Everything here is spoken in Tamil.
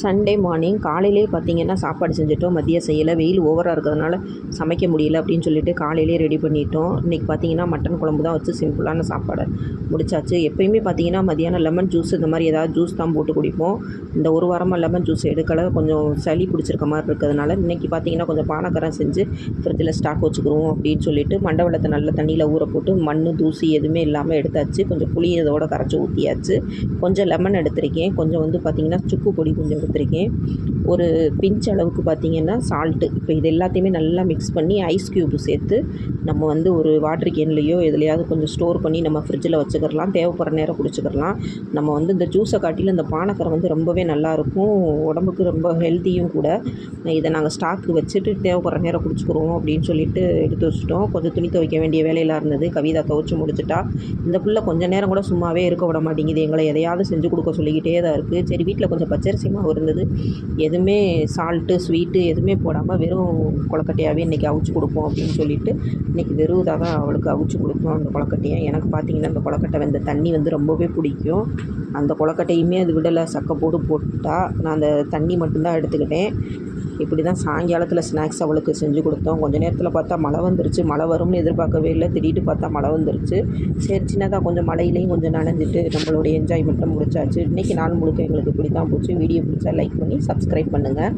சண்டே மார்னிங் காலையிலே பார்த்தீங்கன்னா சாப்பாடு செஞ்சுட்டோம். மதியம் செய்யலை. வெயில் ஓவராக இருக்கிறதுனால சமைக்க முடியல அப்படின்னு சொல்லிட்டு காலையிலே ரெடி பண்ணிட்டோம். இன்றைக்கி பார்த்தீங்கன்னா மட்டன் குழம்பு தான் வச்சு சிம்பிளான சாப்பாடை முடிச்சாச்சு. எப்பயுமே பார்த்தீங்கன்னா மதியானம் லெமன் ஜூஸ் இந்த மாதிரி ஏதாவது ஜூஸ் தான் போட்டு குடிப்போம். இந்த ஒரு வாரமாக லெமன் ஜூஸ் எடுக்கலை. கொஞ்சம் சளி பிடிச்சிருக்க மாதிரி இருக்கிறதுனால இன்றைக்கி பார்த்தீங்கன்னா கொஞ்சம் பானக்கரம் செஞ்சு ஃப்ரிட்ஜில் ஸ்டாக் வச்சுக்கிறோம் அப்படின்னு சொல்லிட்டு மண்டவளத்தை நல்ல தண்ணியில் ஊற போட்டு மண் தூசி எதுவுமே இல்லாமல் எடுத்தாச்சு. கொஞ்சம் புளி இதோட கரைச்சி ஊற்றியாச்சு கொஞ்சம் லெமன் எடுத்திருக்கேன். கொஞ்சம் வந்து பார்த்திங்கன்னா சுக்கு பொடி கொஞ்சம் எடுத்திருக்கேன் ஒரு பிஞ்ச் அளவுக்கு பார்த்திங்கன்னா சால்ட்டு இப்போ இது எல்லாத்தையுமே நல்லா மிக்ஸ் பண்ணி ஐஸ் க்யூப் சேர்த்து நம்ம வந்து ஒரு வாட்டர் கேன்லேயோ எதுலையாவது கொஞ்சம் ஸ்டோர் பண்ணி நம்ம ஃப்ரிட்ஜில் வச்சுக்கிறலாம். தேவைப்படுற நேரம் குடிச்சிக்கிறலாம். நம்ம வந்து இந்த ஜூஸை காட்டிலும் இந்த பானக்கரை வந்து ரொம்பவே நல்லாயிருக்கும் உடம்புக்கு ரொம்ப ஹெல்த்தியும் கூட. இதை நாங்கள் ஸ்டாக்கு வச்சுட்டு தேவைப்படுற நேரம் குடிச்சுக்கிறோம் அப்படின்னு சொல்லிட்டு எடுத்து வச்சுட்டோம். கொஞ்சம் துணி துவைக்க வேண்டிய வேலையெல்லாம் இருந்தது. கவிதா துவைச்சு முடிச்சுட்டா. இந்த பிள்ளை கொஞ்சம் நேரம் கூட சும்மாவே இருக்க விட மாட்டேங்குது. எங்களை எதையாவது செஞ்சு கொடுக்க சொல்லிக்கிட்டே தான் இருக்குது சரி வீட்டில் கொஞ்சம் பச்சரிசி மாவு இருந்தது. எதுவுமே சால்ட்டு ஸ்வீட்டு எதுவுமே போடாமல் வெறும் கொழக்கட்டையாகவே இன்றைக்கி அவிச்சு கொடுப்போம் அப்படின்னு சொல்லிட்டு இன்றைக்கி வெறும் இதாக தான் அவளுக்கு அவிச்சு கொடுப்போம் அந்த கொழக்கட்டையை. எனக்கு பார்த்திங்கன்னா அந்த கொழக்கட்டை வெந்த தண்ணி வந்து ரொம்பவே பிடிக்கும். அந்த கொழக்கட்டையுமே அது விடலை சக்கை போட்டு போட்டால் நான் அந்த தண்ணி மட்டும்தான் எடுத்துக்கிட்டேன். இப்படி தான் சாயங்காலத்தில் ஸ்நாக்ஸ் அவளுக்கு செஞ்சு கொடுத்தோம். கொஞ்சம் நேரத்தில் பார்த்தா மழை வந்துருச்சு. மழை வரும்னு எதிர்பார்க்கவே இல்லை. திடீர்னு பார்த்தா மழை வந்துருச்சு. சரி சின்னதாக கொஞ்சம் மழையிலையும் கொஞ்சம் நனைஞ்சிட்டு நம்மளுடைய என்ஜாய்மெண்ட்டை முடிச்சாச்சு. இன்றைக்கி நாள் முழுக்க எங்களுக்கு இப்படி தான் போச்சு. வீடியோ பிடிச்சா லைக் பண்ணி சப்ஸ்கிரைப் பண்ணுங்கள்